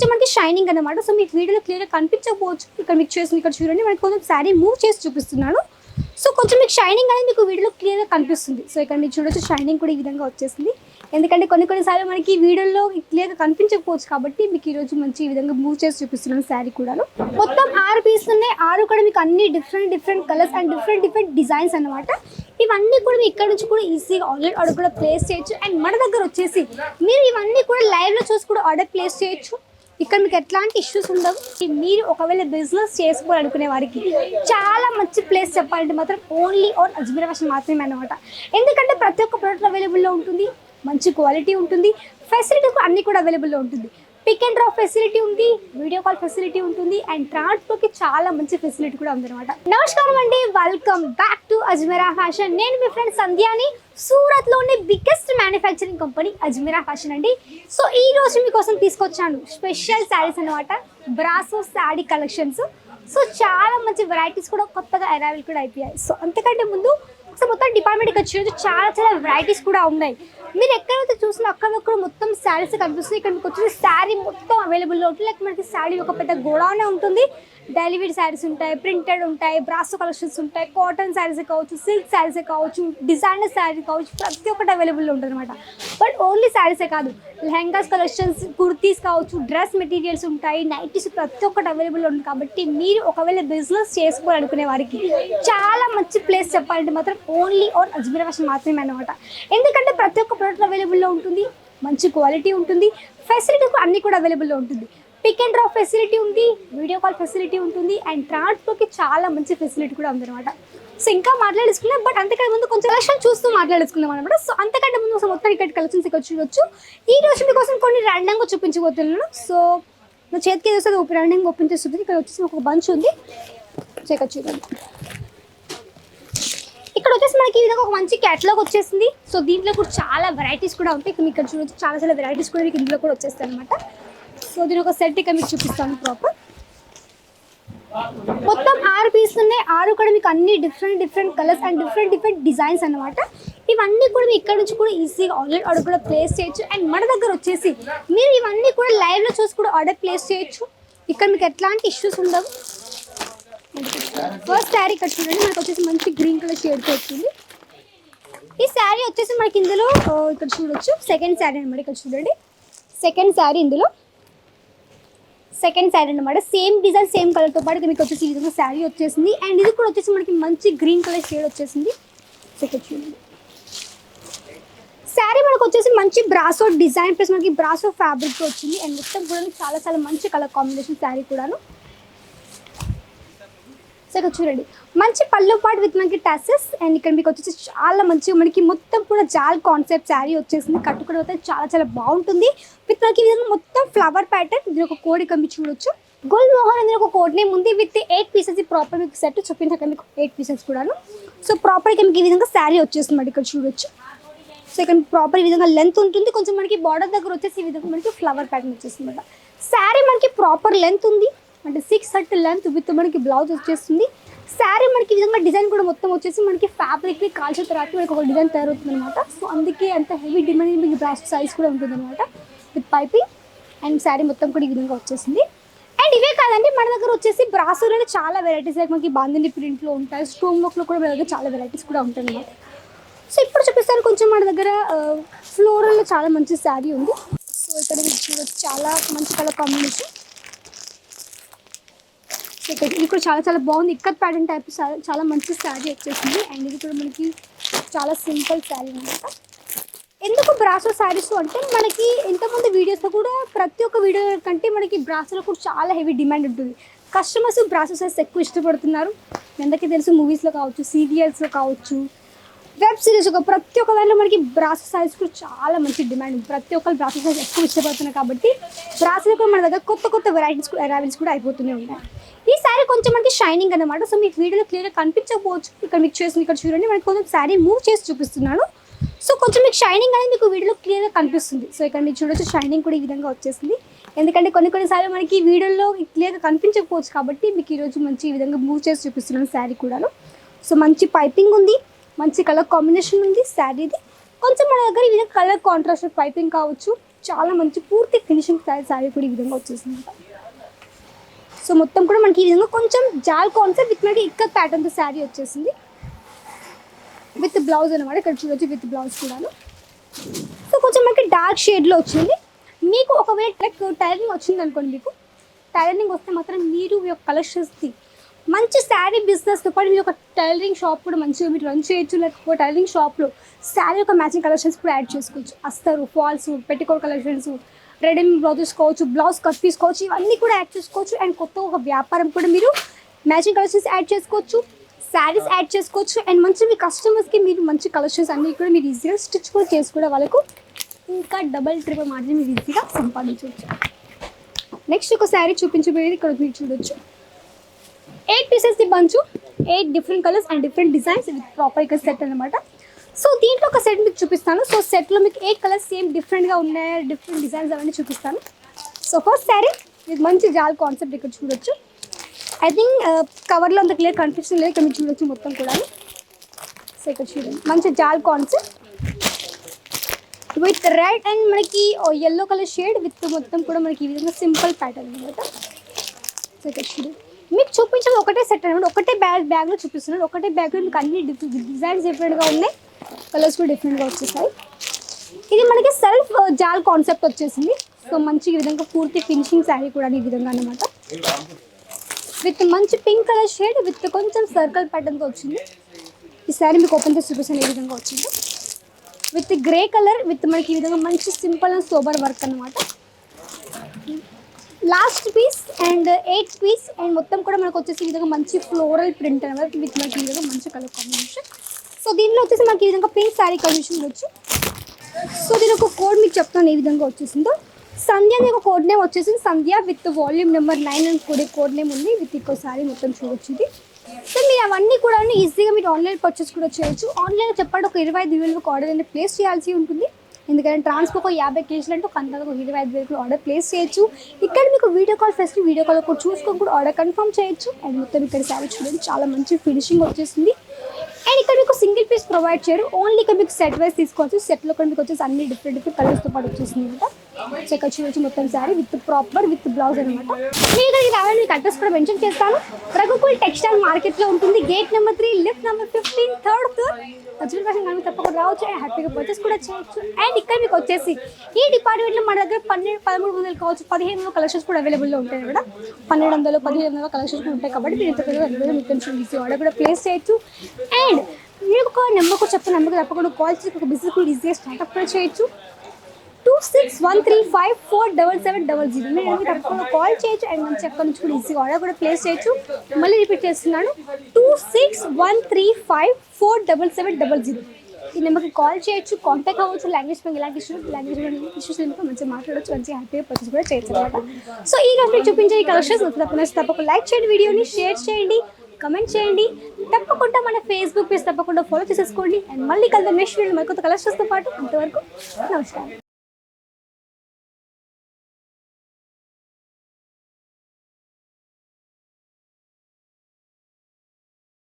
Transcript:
కొంచెం మనకి షైనింగ్ అనమాట సో మీకు వీడియోలో క్లియర్గా కనిపించకపోవచ్చు. ఇక్కడ మీకు చేసి ఇక్కడ చూడండి మనకి కొంచెం శారీ మూవ్ చేసి చూపిస్తున్నాను. సో కొంచెం మీకు షైనింగ్ అనేది మీకు వీడియోలో క్లియర్గా కనిపిస్తుంది. సో ఇక్కడ మీరు చూడొచ్చు షైనింగ్ కూడా ఈ విధంగా వచ్చేసింది. ఎందుకంటే కొన్ని కొన్నిసార్లు మనకి వీడియోలో క్లియర్గా కనిపించకపోవచ్చు కాబట్టి మీకు ఈరోజు మంచి ఈ విధంగా మూవ్ చేసి చూపిస్తున్నాను శారీ కూడాను. మొత్తం ఆరు పీసులు ఉన్నాయి. ఆరు కూడా మీకు అన్ని different different colours and different different designs అన్నమాట. ఇవన్నీ కూడా మీ ఇక్కడ నుంచి కూడా ఈజీగా ఆన్లైన్ ఆర్డర్ కూడా ప్లేస్ చేయొచ్చు. అండ్ మన దగ్గర వచ్చేసి మీరు ఇవన్నీ కూడా లైవ్లో చూసి కూడా ఆర్డర్ ప్లేస్ చేయొచ్చు. ఇక్కడ మీకు ఎట్లాంటి ఇష్యూస్ ఉండవు. మీరు ఒకవేళ బిజినెస్ చేసుకోవాలనుకునే వారికి చాలా మంచి ప్లేస్ చెప్పాలంటే మాత్రం ఓన్లీ ఆన్ అజ్మీర్ ఫ్యాషన్ మాత్రమే అనమాట ఎందుకంటే ప్రతి ఒక్క ప్రోడక్ట్ అవైలబుల్లో ఉంటుంది మంచి క్వాలిటీ ఉంటుంది ఫెసిలిటీ అన్నీ కూడా అవైలబుల్లో ఉంటుంది. పిక్ అండ్ డ్రాప్ ఫెసిలిటీ ఉంది వీడియో కాల్ ఫెసిలిటీ ఉంటుంది అండ్ ట్రాన్స్పోర్ట్కి చాలా మంచి ఫెసిలిటీ కూడా ఉందన్నమాట. నమస్కారం అండి welcome back to Ajmera fashion నేను మీ ఫ్రెండ్ సంధ్యాని సూరత్లోని biggest manufacturing company Ajmera fashion అండి. సో ఈ రోజు మీకోసం తీసుకొచ్చాను స్పెషల్ శారీస్ అనమాట బ్రాసో శారీ కలెక్షన్స్ సో చాలా మంచి వెరైటీస్ కూడా కొత్తగా అరైవల్ కూడా అయిపోయాయి. సో అంతకంటే ముందు సో మొత్తం డిపార్ట్మెంట్కి వచ్చి చాలా చాలా వెరైటీస్ కూడా ఉన్నాయి. మీరు ఎక్కడైతే చూసినా అక్కడక్కడ మొత్తం శారీస్ కనిపిస్తుంది ఇక్కడ మీకు వచ్చేసి శారీ మొత్తం అవైలబుల్లో ఉంటుంది. లైక్ మనకి శారీ ఒక పెద్ద గోడానే ఉంటుంది. డైలీ శారీస్ ఉంటాయి ప్రింటెడ్ ఉంటాయి బ్రాస్ కలెక్షన్స్ ఉంటాయి కాటన్ శారీస్ కావచ్చు సిల్క్ శారీస్ కావచ్చు డిజైనర్ శారీ కావచ్చు ప్రతి ఒక్కటి అవైలబుల్లో ఉంటుంది అనమాట బట్ ఓన్లీ శారీసే కాదు లెహంగాస్ కలెక్షన్స్ కుర్తీస్ కావచ్చు డ్రెస్ మెటీరియల్స్ ఉంటాయి నైటీస్ ప్రతి ఒక్కటి అవైలబుల్ ఉంది కాబట్టి మీరు ఒకవేళ బిజినెస్ చేసుకోవాలనుకునే వారికి చాలా మంచి ప్లేస్ చెప్పాలంటే మాత్రం ఓన్లీ ఆన్ అజ్మీర్ ఫ్యాషన్ మాత్రమే అనమాట ఎందుకంటే ప్రతి ఒక్క ప్రోడక్ట్ అవైలబుల్లో ఉంటుంది మంచి క్వాలిటీ ఉంటుంది ఫెసిలిటీ అన్నీ కూడా అవైలబుల్లో ఉంటుంది. పిక్ అండ్ డ్రాప్ ఫెసిలిటీ ఉంది వీడియో కాల్ ఫెసిలిటీ ఉంటుంది అండ్ ట్రాన్స్పోర్ట్కి చాలా మంచి ఫెసిలిటీ కూడా ఉందన్నమాట. సో ఇంకా మాట్లాడేసుకున్నాం బట్ అంతకంటే ముందు కొంచెం కలెక్షన్ చూస్తూ మాట్లాడేసుకుందాం అనమాట సో అంతకంటే ముందు మొత్తం ఇక్కడ కలెక్షన్స్ ఇక్కడ చూడొచ్చు. ఈ రోజు మీకోసం కొన్ని ర్యాండంగా చూపించబోతున్నాను. సో నా చేతికి ఏదో ఒక ర్యాండంగా ఓపెన్ చేస్తుంది. ఇక్కడ వచ్చేసి ఒక బంచ్ ఉంది. సో ఇక్కడ చూడండి ఇక్కడ వచ్చేసి మనకి ఈ విధంగా ఒక మంచి క్యాటలాగ్ వచ్చేసింది. సో దీంట్లో కూడా చాలా వెరైటీస్ కూడా ఉంటాయి. ఇక్కడ ఇక్కడ చూడొచ్చు చాలా చాలా వెరైటీస్ కూడా మీకు ఇందులో కూడా వచ్చేస్తాయి అనమాట సో దీని ఒక సెట్ ఇక్కడ మీకు చూపిస్తాను ప్రాపర్ మొత్తం ఆరు పీసులు ఉన్నాయి. ఆరు కూడా మీకు అన్ని different different colours and different different designs అనమాట ఇవన్నీ కూడా మీ ఇక్కడ నుంచి కూడా ఈజీగా ఆన్లైన్ ఆర్డర్ కూడా ప్లేస్ చేయొచ్చు. అండ్ మన దగ్గర వచ్చేసి మీరు ఇవన్నీ కూడా లైవ్లో చూసి కూడా ఆర్డర్ ప్లేస్ చేయొచ్చు. ఇక్కడ మీకు ఎట్లాంటి ఇష్యూస్ ఉండవు. ఫస్ట్ శారీ ఇక్కడ చూడండి. మనకు వచ్చేసి మంచి గ్రీన్ కలర్ షేడ్తో వచ్చింది. ఈ శారీ వచ్చేసి మనకి ఇందులో ఇక్కడ చూడొచ్చు. సెకండ్ శారీ అనమాట ఇక్కడ చూడండి. సెకండ్ శారీ ఇందులో. సెకండ్ శారీ అనమాట సేమ్ డిజైన్ సేమ్ కలర్తో పాటు మీకు వచ్చేసి ఈ విధంగా శారీ వచ్చేసింది. అండ్ ఇది కూడా వచ్చేసి మనకి మంచి గ్రీన్ కలర్ షేడ్ వచ్చేసింది. సెకండ్ చూడండి. శారీ మనకు వచ్చేసి మంచి బ్రాసో డిజైన్ ప్లస్ మనకి బ్రాసో ఫ్యాబ్రిక్ వచ్చింది. అండ్ మొత్తం కూడా చాలా చాలా మంచి కలర్ కాంబినేషన్ శారీ కూడాను. సో ఇక్కడ చూడండి. మంచి పళ్ళు పాటు విత్ మనకి టసెస్ అండ్ ఇక్కడ మీకు వచ్చేసి చాలా మంచిగా మనకి మొత్తం కూడా జాల్ కాన్సెప్ట్ శారీ వచ్చేసింది. కట్టుకోవడం అయితే చాలా చాలా బాగుంటుంది. విత్ మనకి ఈ విధంగా మొత్తం ఫ్లవర్ ప్యాటర్న్ ఇది ఒక కోడి ఇక్కడ చూడొచ్చు. గోల్డ్ మోహన్ అనేది ఒక కోడ్ నేమ్ ఉంది. విత్ ఎయిట్ పీసెస్ ప్రాపర్ మీకు సెట్ చూపించాక మీకు ఎయిట్ పీసెస్ కూడాను. సో ప్రాపర్ ఇక్కడ మీకు ఈ విధంగా శారీ వచ్చేస్తుంది మరి ఇక్కడ చూడొచ్చు. సో ఇక్కడ ప్రాపర్ ఈ విధంగా లెంత్ ఉంటుంది. కొంచెం మనకి బార్డర్ దగ్గర వచ్చేసి ఈ విధంగా మనకి ఫ్లవర్ ప్యాటర్న్ వచ్చేస్తుంది అనమాట శారీ మనకి ప్రాపర్ లెంత్ ఉంది. అంటే సిక్స్ థర్టీ లెంత్ విత్ మనకి బ్లౌజ్ వచ్చేస్తుంది. శారీ మనకి ఈ విధంగా డిజైన్ కూడా మొత్తం వచ్చేసి మనకి ఫ్యాబ్రిక్ని కాల్చిన తర్వాత మనకి ఒక డిజైన్ తయారవుతుంది అనమాట సో అందుకే అంత హెవీ డిమాండ్ మీకు బ్రాస్ట్ సైజ్ కూడా ఉంటుంది అనమాట విత్ పైపింగ్ అండ్ శారీ మొత్తం కూడా ఈ విధంగా వచ్చేసింది. అండ్ ఇవే కాదండి మన దగ్గర వచ్చేసి బ్రాసులోనే చాలా వెరైటీస్ లైక్ మనకి బాందిని ప్రింట్లో ఉంటాయి స్టోన్ వర్క్లో కూడా మన దగ్గర చాలా వెరైటీస్ కూడా ఉంటాయి అనమాట సో ఇప్పుడు చూపిస్తాను కొంచెం మన దగ్గర ఫ్లోరల్లో చాలా మంచి శారీ ఉంది. సో ఇక్కడ చూడొచ్చు చాలా మంచి కలర్ కాంబినేషన్ ఇది కూడా చాలా చాలా బాగుంది. ఇక్కత్ ప్యాటర్న్ టైప్ చాలా మంచి శారీ వచ్చేసింది. అండ్ ఇది కూడా మనకి చాలా సింపుల్ శారీ అనమాట ఎందుకు బ్రాసో శారీస్ అంటే మనకి ఇంతకుముందు వీడియోస్లో కూడా ప్రతి ఒక్క వీడియో కంటే మనకి బ్రాసోలో కూడా చాలా హెవీ డిమాండ్ ఉంటుంది. కస్టమర్స్ బ్రాసో శారీస్ ఎక్కువ ఇష్టపడుతున్నారు. మీ అందరికీ తెలుసు మూవీస్లో కావచ్చు సీరియల్స్లో కావచ్చు వెబ్ సిరీస్ ఒక ప్రతి ఒక్క దాంట్లో మనకి బ్రాసో సైజ్ కూడా చాలా మంచి డిమాండ్ ఉంది. ప్రతి ఒక్కరు బ్రాసో సైజ్ ఎక్కువ ఇష్టపడుతున్నారు కాబట్టి బ్రాసెస్ కూడా మన దగ్గర కొత్త కొత్త వెరైటీస్ కూడా అరైవల్స్ కూడా అయిపోతూనే ఉంటాయి ఈ శారీ కొంచెం మనకి షైనింగ్ అనమాట సో మీకు వీడియోలో క్లియర్గా కనిపించకపోవచ్చు. ఇక్కడ మీకు చేసిన ఇక్కడ చూడండి. మనకి కొంచెం శారీ మూవ్ చేసి చూపిస్తున్నాను. సో కొంచెం మీకు షైనింగ్ అనేది మీకు వీడియోలో క్లియర్గా కనిపిస్తుంది. సో ఇక్కడ మీరు చూడొచ్చు షైనింగ్ కూడా ఈ విధంగా వచ్చేసింది. ఎందుకంటే కొన్ని కొన్నిసార్లు మనకి వీడియోలో క్లియర్గా కనిపించకపోవచ్చు కాబట్టి మీకు ఈరోజు మంచి ఈ విధంగా మూవ్ చేసి చూపిస్తున్నాను శారీ కూడాను. సో మంచి పైపింగ్ ఉంది. మంచి కలర్ కాంబినేషన్ ఉంది శారీది కొంచెం మన దగ్గర ఈ విధంగా కలర్ కాంట్రాస్ట్ పైపింగ్ కావచ్చు. చాలా మంచి పూర్తి ఫినిషింగ్ స్టైల్ శారీ కూడా ఈ విధంగా వచ్చేసింది. సో మొత్తం కూడా మనకి ఈ విధంగా కొంచెం జాల్ కాన్సెప్ట్ విత్ మనకి ఇక్కడ ప్యాటర్న్తో శారీ వచ్చేసింది. విత్ బ్లౌజ్ అనమాట ఇక్కడ చూడొచ్చు విత్ బ్లౌజ్ కూడాను. సో కొంచెం మనకి డార్క్ షేడ్లో వచ్చింది. మీకు ఒకవేళ టైలరింగ్ వచ్చింది అనుకోండి మీకు టైలరింగ్ వస్తే మాత్రం మీరు మీ యొక్క మంచి శారీ బిజినెస్తో పాటు మీరు ఒక టైలరింగ్ షాప్ కూడా మంచిగా మీరు రన్ చేయొచ్చు లేకపోతే టైలరింగ్ షాప్లో శారీ యొక్క మ్యాచింగ్ కలెక్షన్స్ కూడా యాడ్ చేసుకోవచ్చు. అస్తారు falls petticoat collections readymade blouse తీసుకోవచ్చు బ్లౌజ్ కట్ తీసుకోవచ్చు ఇవన్నీ కూడా యాడ్ చేసుకోవచ్చు. అండ్ కొత్త ఒక వ్యాపారం కూడా మీరు మ్యాచింగ్ కలెక్షన్స్ యాడ్ చేసుకోవచ్చు శారీస్ యాడ్ చేసుకోవచ్చు. అండ్ మంచి మీ కస్టమర్స్కి మీరు మంచి కలెక్షన్స్ అన్నీ కూడా మీరు ఈజీగా స్టిచ్ కూడా చేసుకోవడం వాళ్ళకు ఇంకా డబల్ ట్రిపుల్ మార్జిన్ మీరు ఈజీగా సంపాదించవచ్చు. నెక్స్ట్ ఒక శారీ చూపించబోయేది ఇక్కడ మీరు చూడొచ్చు. Eight pieces the bunch eight different colours and different designs with proper ఇక్కడ సెట్ అనమాట సో దీంట్లో ఒక సెట్ మీకు చూపిస్తాను. సో సెట్లో మీకు ఎయిట్ కలర్స్ సేమ్ డిఫరెంట్గా ఉన్నాయి డిఫరెంట్ డిజైన్స్ అవన్నీ చూపిస్తాను. సో ఫస్ట్ శారీ ఇది మంచి జాల్ కాన్సెప్ట్ ఇక్కడ చూడొచ్చు. ఐ థింక్ కవర్లో అంత క్లియర్ కన్ఫ్యూషన్ లేదు ఇక్కడ మీరు చూడొచ్చు మొత్తం కూడా సో ఇక్కడ చూడండి. మంచి జాల్ కాన్సెప్ట్ విత్ రెడ్ అండ్ మనకి ఎల్లో కలర్ షేడ్ విత్ మొత్తం కూడా మనకి ఈ విధంగా సింపుల్ ప్యాటర్న్ అనమాట సో ఇక్కడ చూడండి. మీకు చూపించేది ఒకటే సెట్ అనమాట ఒకటే బ్యాగ్ బ్యాగ్లో చూపిస్తున్నాను. ఒకటే బ్యాగ్లో మీకు అన్ని డిజైన్స్ డిఫరెంట్గా ఉన్నాయి. కలర్స్ కూడా డిఫరెంట్గా వచ్చేసాయి. ఇది మనకి సెల్ఫ్ జాల్ కాన్సెప్ట్ వచ్చేసింది. సో మంచి ఈ విధంగా పూర్తి ఫినిషింగ్ శారీ కూడా ఈ విధంగా అనమాట విత్ మంచి పింక్ కలర్ షేడ్ విత్ కొంచెం సర్కిల్ ప్యాటర్న్తో వచ్చింది. ఈ శారీ మీకు ఓపెన్ చేసి చూపిస్తాను ఏ విధంగా వచ్చింది. విత్ గ్రే కలర్ విత్ మనకి ఈ విధంగా మంచి సింపుల్ అండ్ సోబర్ వర్క్ అనమాట last piece and eight piece and మొత్తం కూడా మనకు వచ్చేసి ఈ విధంగా మంచి ఫ్లోరల్ ప్రింట్ అనమాట. విత్ మనకి ఈ విధంగా మంచి కలర్ కాంబినేషన్ సో దీనిలో వచ్చేసి మనకి ఈ విధంగా పింక్ శారీ కాంబినేషన్ వచ్చి సో దీని ఒక కోడ్ మీకు చెప్తాను ఏ విధంగా వచ్చేసిందో. సంధ్య అనే ఒక కోడ్ నేమ్ వచ్చేసింది. Sandhya with volume number nine అని కూడా కోడ్ నేమ్ ఉంది. విత్ ఇంకో శారీ మొత్తం చూడొచ్చు ఇది. సో మీరు అవన్నీ కూడా ఈజీగా మీరు ఆన్లైన్ పర్చేస్ కూడా చేయొచ్చు. ఆన్లైన్లో చెప్పండి ఒక ఇరవై ఐదు వేలకు ఆర్డర్ అనేది ప్లేస్ చేయాల్సి ఉంటుంది. ఎందుకంటే ట్రాన్స్పోర్ట్ ఒక యాభై కేజీలు అంటే ఒక ఇరవై ఐదు వేలకు ఆర్డర్ ప్లేస్ చేయొచ్చు. ఇక్కడ మీకు video call facility video call కూడా చూసుకొని కూడా ఆర్డర్ కన్ఫర్మ్ చేయొచ్చు. అండ్ మొత్తం ఇక్కడ శారీ చూడండి చాలా మంచి ఫినిషింగ్ వచ్చేసింది. అండ్ ఇక్కడ మీకు సింగిల్ పీస్ ప్రొవైడ్ చేయరు. ఓన్లీ ఇక్కడ మీకు సెట్ వైస్ తీసుకోవచ్చు. సెట్లో కూడా మీకు వచ్చేసి అన్ని డిఫరెంట్ డిఫరెంట్ కలర్స్తో పాటు వచ్చేసింది అనమాట. సో ఇక్కడ చూడొచ్చు మొత్తం sari with proper with blouse అనమాట మీరు ఇక్కడికి రావాలని మీకు అడ్రస్ కూడా మెన్షన్ చేస్తాను. రఘుకుల్ టెక్స్టైల్ మార్కెట్లో ఉంటుంది. Gate number three lift number fifteen third floor పచ్చిమిరపకాయ కోసం కానీ తప్పకుండా రావచ్చు. అండ్ హ్యాపీగా పర్చేస్ కూడా చేయొచ్చు. అండ్ ఇక్కడ మీకు వచ్చేసి ఈ డిపార్ట్మెంట్లో మన దగ్గర పన్నెండు పదమూడు వందలు కావచ్చు. పదిహేను వందల కలెక్షన్స్ కూడా అవైలబుల్లో ఉంటాయి కూడా పన్నెండు వందలు పదిహేను వందల కలెక్షన్స్ కూడా ఉంటాయి కాబట్టి మీరు ఇంత పెద్దగా మీకు కొంచెం ఈజీ ఆర్డర్ కూడా ప్లేస్ చేయొచ్చు. అండ్ మీకు ఒక నెంబర్ కూడా చెప్తే నెంబర్ తప్పకుండా కాల్ చేసి ఒక బిజినెస్ కూడా ఈజీగా స్టార్ట్అప్ కూడా చేయొచ్చు. Two six one three five four double seven double zero మీరు మీకు తప్పకుండా కాల్ చేయొచ్చు అండ్ మంచి అక్కడ నుంచి కూడా ఈజీగా ఆర్డర్ కూడా ప్లేస్ చేయొచ్చు. మళ్ళీ రిపీట్ చేస్తున్నాను. Two six one three five four double seven double zero ఈ నెంబర్కి కాల్ చేయొచ్చు కాంటాక్ట్ అవ్వచ్చు లాంగ్వేజ్ మీకు ఎలాంటి ఇష్యూస్ లాంగ్వేజ్ ఇష్యూస్ మీకు మంచిగా మాట్లాడవచ్చు మంచిగా హ్యాపీగా పర్చేస్ కూడా చేయొచ్చు అనమాట సో ఈ కంపెనీ చూపించే ఈ కలెక్షన్స్ తప్పకుండా తప్పకుండా లైక్ చేయండి వీడియోని షేర్ చేయండి కమెంట్ చేయండి. తప్పకుండా మన ఫేస్బుక్ పేజ్ తప్పకుండా ఫాలో చేసేసుకోండి. అండ్ మళ్ళీ కలిసి నెక్స్ట్ వీడియో మరికొత్త కలెక్షన్స్తో పాటు. అంతవరకు నమస్కారం.